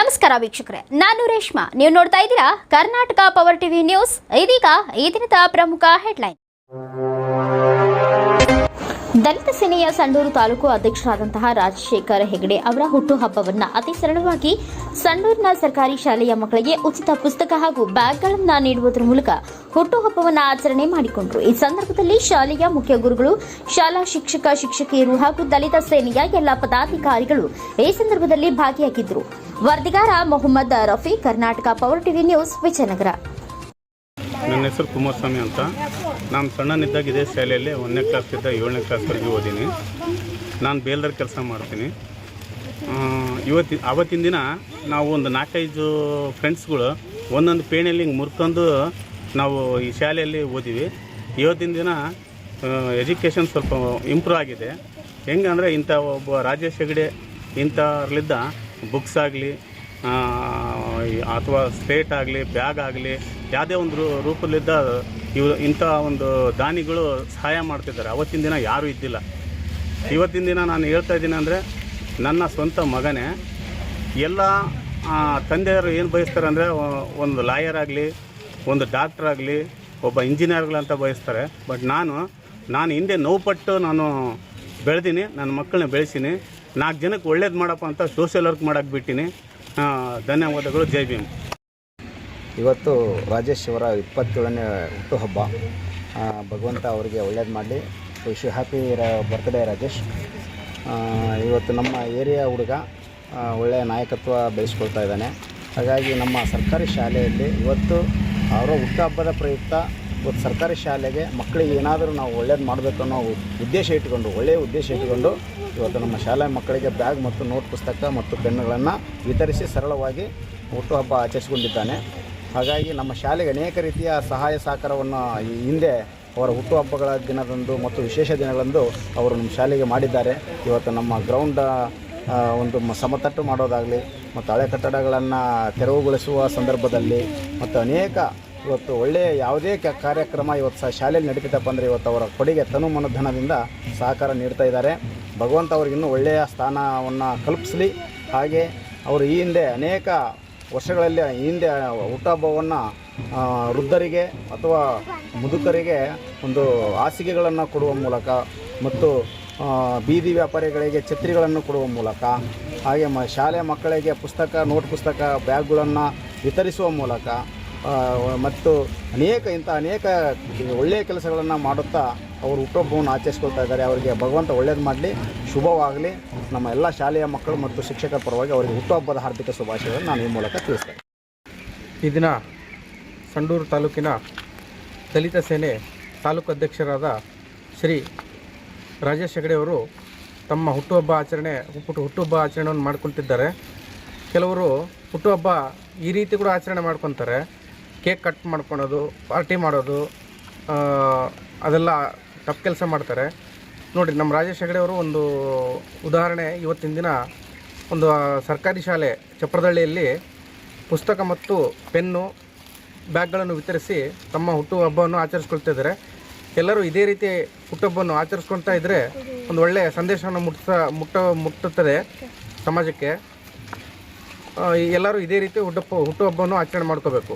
ನಮಸ್ಕಾರ ವೀಕ್ಷಕರೇ, ನಾನು ರೇಷ್ಮಾ. ನೀವು ನೋಡ್ತಾ ಇದ್ದೀರಾ ಕರ್ನಾಟಕ ಪವರ್ ಟಿವಿ ನ್ಯೂಸ್ ಇದೀಗ ಈ ದಿನದ ಪ್ರಮುಖ ಹೆಡ್ಲೈನ್ ದಲಿತ ಸೇನೆಯ ಸಂಡೂರು ತಾಲೂಕು ಅಧ್ಯಕ್ಷರಾದಂತಹ ರಾಜಶೇಖರ್ ಹೆಗಡೆ ಅವರ ಹುಟ್ಟುಹಬ್ಬವನ್ನ ಅತಿ ಸರಳವಾಗಿ ಸಂಡೂರಿನ ಸರ್ಕಾರಿ ಶಾಲೆಯ ಮಕ್ಕಳಿಗೆ ಉಚಿತ ಪುಸ್ತಕ ಹಾಗೂ ಬ್ಯಾಗ್ಗಳನ್ನು ನೀಡುವುದರ ಮೂಲಕ ಹುಟ್ಟುಹಬ್ಬವನ್ನು ಆಚರಣೆ ಮಾಡಿಕೊಂಡರು. ಈ ಸಂದರ್ಭದಲ್ಲಿ ಶಾಲೆಯ ಮುಖ್ಯ ಗುರುಗಳು, ಶಾಲಾ ಶಿಕ್ಷಕ, ಶಿಕ್ಷಕಿಯರು ಹಾಗೂ ದಲಿತ ಸೇನೆಯ ಎಲ್ಲ ಪದಾಧಿಕಾರಿಗಳು ಈ ಸಂದರ್ಭದಲ್ಲಿ ಭಾಗಿಯಾಗಿದ್ದರು ವರದಿಗಾರ Mohammed Rafi, Karnataka power TV news Vijayanagara. ನನ್ನ ಹೆಸರು ಕುಮಾರಸ್ವಾಮಿ ಅಂತ. ನಾನು ಸಣ್ಣನಿದ್ದಾಗ ಇದೇ ಶಾಲೆಯಲ್ಲಿ ಒಂದನೇ ಕ್ಲಾಸಿಂದ ಏಳನೇ ಕ್ಲಾಸ್ವರೆಗೆ ಓದೀನಿ. ನಾನು ಬೇಲ್ದರ್ ಕೆಲಸ ಮಾಡ್ತೀನಿ. ಇವತ್ತು ಆವತ್ತಿನ ದಿನ ನಾವು ಒಂದು ನಾಲ್ಕೈದು ಫ್ರೆಂಡ್ಸ್ಗಳು ಒಂದೊಂದು ಪೇಣೆಯಲ್ಲಿ ಹಿಂಗೆ ಮುರ್ಕೊಂಡು ನಾವು ಈ ಶಾಲೆಯಲ್ಲಿ ಓದಿವಿ. ಇವತ್ತಿನ ದಿನ ಎಜುಕೇಷನ್ ಸ್ವಲ್ಪ ಇಂಪ್ರೂವ್ ಆಗಿದೆ. ಹೆಂಗಂದರೆ ಇಂಥ ಒಬ್ಬ ರಾಜೇಶ್ ಹೆಗಡೆ ಇಂಥವ್ರಲ್ಲಿದ್ದ ಬುಕ್ಸ್ ಆಗಲಿ ಅಥವಾ ಸ್ಲೇಟ್ ಆಗಲಿ ಬ್ಯಾಗ್ ಆಗಲಿ, ಯಾವುದೇ ಒಂದು ರೂಪದಲ್ಲಿದ್ದ ಇವು ಇಂಥ ಒಂದು ದಾನಿಗಳು ಸಹಾಯ ಮಾಡ್ತಿದ್ದಾರೆ. ಅವತ್ತಿನ ದಿನ ಯಾರೂ ಇದ್ದಿಲ್ಲ. ಇವತ್ತಿನ ದಿನ ನಾನು ಹೇಳ್ತಾ ಇದ್ದೀನಿ ಅಂದರೆ, ನನ್ನ ಸ್ವಂತ ಮಗನೇ, ಎಲ್ಲ ತಂದೆಯವರು ಏನು ಬಯಸ್ತಾರೆ ಅಂದರೆ ಒಂದು ಲಾಯರ್ ಆಗಲಿ, ಒಂದು ಡಾಕ್ಟರ್ ಆಗಲಿ, ಒಬ್ಬ ಇಂಜಿನಿಯರ್ಗಳಂತ ಬಯಸ್ತಾರೆ. ಬಟ್ ನಾನು ನಾನು ಹಿಂದೆ ನೋವುಪಟ್ಟು ನಾನು ಬೆಳೆದೀನಿ, ನನ್ನ ಮಕ್ಕಳನ್ನ ಬೆಳೆಸೀನಿ. ನಾಲ್ಕು ಜನಕ್ಕೆ ಒಳ್ಳೇದು ಮಾಡಪ್ಪ ಅಂತ ಸೋಷಿಯಲ್ ವರ್ಕ್ ಮಾಡಕ್ಕೆ ಬಿಟ್ಟಿನಿ. ಧನ್ಯವಾದಗಳು, ಜೈ ಭೀಮ್. ಇವತ್ತು ರಾಜೇಶ್ ಅವರ ಇಪ್ಪತ್ತೇಳನೇ ಹುಟ್ಟುಹಬ್ಬ ಭಗವಂತ ಅವರಿಗೆ ಒಳ್ಳೇದು ಮಾಡಲಿ. Wish happy birthday Rajesh. ಇವತ್ತು ನಮ್ಮ ಏರಿಯಾ ಹುಡುಗ ಒಳ್ಳೆಯ ನಾಯಕತ್ವ ಬೆಳೆಸ್ಕೊಳ್ತಾ ಇದ್ದಾನೆ. ಹಾಗಾಗಿ ನಮ್ಮ ಸರ್ಕಾರಿ ಶಾಲೆಯಲ್ಲಿ ಇವತ್ತು ಅವರ ಹುಟ್ಟುಹಬ್ಬದ ಪ್ರಯುಕ್ತ ಇವತ್ತು ಸರ್ಕಾರಿ ಶಾಲೆಗೆ ಮಕ್ಕಳಿಗೆ ಏನಾದರೂ ನಾವು ಒಳ್ಳೇದು ಮಾಡಬೇಕು ಅನ್ನೋ ಉದ್ದೇಶ ಇಟ್ಟುಕೊಂಡು, ಒಳ್ಳೆಯ ಉದ್ದೇಶ ಇಟ್ಟುಕೊಂಡು ಇವತ್ತು ನಮ್ಮ ಶಾಲೆ ಮಕ್ಕಳಿಗೆ ಬ್ಯಾಗ್ ಮತ್ತು ನೋಟ್ ಪುಸ್ತಕ ಮತ್ತು ಪೆನ್ನುಗಳನ್ನು ವಿತರಿಸಿ ಸರಳವಾಗಿ ಹುಟ್ಟುಹಬ್ಬ ಆಚರಿಸಿಕೊಂಡಿದ್ದಾನೆ. ಹಾಗಾಗಿ ನಮ್ಮ ಶಾಲೆಗೆ ಅನೇಕ ರೀತಿಯ ಸಹಾಯ ಸಹಕಾರವನ್ನು ಹಿಂದೆ ಅವರ ಹುಟ್ಟುಹಬ್ಬಗಳ ದಿನದಂದು ಮತ್ತು ವಿಶೇಷ ದಿನಗಳಂದು ಅವರು ನಮ್ಮ ಶಾಲೆಗೆ ಮಾಡಿದ್ದಾರೆ. ಇವತ್ತು ನಮ್ಮ ಗ್ರೌಂಡ್ ಒಂದು ಸಮತಟ್ಟು ಮಾಡೋದಾಗಲಿ ಮತ್ತು ಹಳೆ ಕಟ್ಟಡಗಳನ್ನು ತೆರವುಗೊಳಿಸುವ ಸಂದರ್ಭದಲ್ಲಿ ಮತ್ತು ಅನೇಕ ಇವತ್ತು ಒಳ್ಳೆಯ ಯಾವುದೇ ಕಾರ್ಯಕ್ರಮ ಇವತ್ತು ಶಾಲೆಯಲ್ಲಿ ನಡೀತಪ್ಪ ಅಂದರೆ ಇವತ್ತು ಅವರ ಕೊಡುಗೆ ತನು ಮನೋಧನದಿಂದ ಸಹಕಾರ ನೀಡ್ತಾ ಇದ್ದಾರೆ. ಭಗವಂತ ಅವ್ರಿಗೆ ಇನ್ನೂ ಒಳ್ಳೆಯ ಸ್ಥಾನವನ್ನು ಕಲ್ಪಿಸಲಿ. ಹಾಗೆ ಅವರು ಈ ಹಿಂದೆ ಅನೇಕ ವರ್ಷಗಳಲ್ಲಿ ಹಿಂದೆ ಹುಟ್ಟಹಬ್ಬವನ್ನು ವೃದ್ಧರಿಗೆ ಅಥವಾ ಮುದುಕರಿಗೆ ಒಂದು ಹಾಸಿಗೆಗಳನ್ನು ಕೊಡುವ ಮೂಲಕ ಮತ್ತು ಬೀದಿ ವ್ಯಾಪಾರಿಗಳಿಗೆ ಛತ್ರಿಗಳನ್ನು ಕೊಡುವ ಮೂಲಕ, ಹಾಗೆ ಮ ಶಾಲೆ ಮಕ್ಕಳಿಗೆ ಪುಸ್ತಕ, ನೋಟ್ ಪುಸ್ತಕ, ಬ್ಯಾಗ್ಗಳನ್ನು ವಿತರಿಸುವ ಮೂಲಕ ಮತ್ತು ಅನೇಕ ಇಂಥ ಅನೇಕ ಒಳ್ಳೆಯ ಕೆಲಸಗಳನ್ನು ಮಾಡುತ್ತಾ ಅವರು ಹುಟ್ಟುಹಬ್ಬವನ್ನು ಆಚರಿಸ್ಕೊಳ್ತಾ ಇದ್ದಾರೆ. ಅವರಿಗೆ ಭಗವಂತ ಒಳ್ಳೇದು ಮಾಡಲಿ, ಶುಭವಾಗಲಿ. ನಮ್ಮ ಎಲ್ಲ ಶಾಲೆಯ ಮಕ್ಕಳು ಮತ್ತು ಶಿಕ್ಷಕರ ಪರವಾಗಿ ಅವರಿಗೆ ಹುಟ್ಟುಹಬ್ಬದ ಹಾರ್ದಿಕ ಶುಭಾಶಯಗಳನ್ನು ನಾನು ಈ ಮೂಲಕ ತಿಳಿಸ್ತೇನೆ. ಈ ದಿನ ಸಂಡೂರು ತಾಲೂಕಿನ ದಲಿತ ಸೇನೆ ತಾಲೂಕು ಅಧ್ಯಕ್ಷರಾದ ಶ್ರೀ ರಾಜೇಶ್ ಹೆಗಡೆ ಅವರು ತಮ್ಮ ಹುಟ್ಟುಹಬ್ಬ ಆಚರಣೆ, ಹುಟ್ಟು, ಹುಟ್ಟುಹಬ್ಬ ಆಚರಣೆಯನ್ನು ಮಾಡ್ಕೊಳ್ತಿದ್ದಾರೆ. ಕೆಲವರು ಹುಟ್ಟುಹಬ್ಬ ಈ ರೀತಿ ಕೂಡ ಆಚರಣೆ ಮಾಡ್ಕೊತಾರೆ ಕೇಕ್ ಕಟ್ ಮಾಡ್ಕೊಳೋದು, ಪಾರ್ಟಿ ಮಾಡೋದು ಅದೆಲ್ಲ ತಪ್ಪು ಕೆಲಸ ಮಾಡ್ತಾರೆ. ನೋಡಿ ನಮ್ಮ ರಾಜೇಶ್ ಹೆಗಡೆ ಅವರು ಒಂದು ಉದಾಹರಣೆ ಇವತ್ತಿನ ದಿನ ಒಂದು ಸರ್ಕಾರಿ ಶಾಲೆ ಚಪ್ರದಳ್ಳಿಯಲ್ಲಿ ಪುಸ್ತಕ ಮತ್ತು ಪೆನ್ನು ಬ್ಯಾಗ್ಗಳನ್ನು ವಿತರಿಸಿ ತಮ್ಮ ಹುಟ್ಟುಹಬ್ಬವನ್ನು ಆಚರಿಸ್ಕೊಳ್ತಾ ಇದ್ದಾರೆ. ಎಲ್ಲರೂ ಇದೇ ರೀತಿ ಹುಟ್ಟುಹಬ್ಬವನ್ನು ಆಚರಿಸ್ಕೊಳ್ತಾ ಇದ್ದರೆ ಒಂದು ಒಳ್ಳೆಯ ಸಂದೇಶವನ್ನು ಮುಟ್ಸ ಮುಟ್ಟ, ಮುಟ್ಟುತ್ತದೆ ಸಮಾಜಕ್ಕೆ. ಎಲ್ಲರೂ ಇದೇ ರೀತಿ ಹುಟ್ಟಪ್ಪ ಹುಟ್ಟುಹಬ್ಬವನ್ನು ಆಚರಣೆ ಮಾಡ್ಕೋಬೇಕು.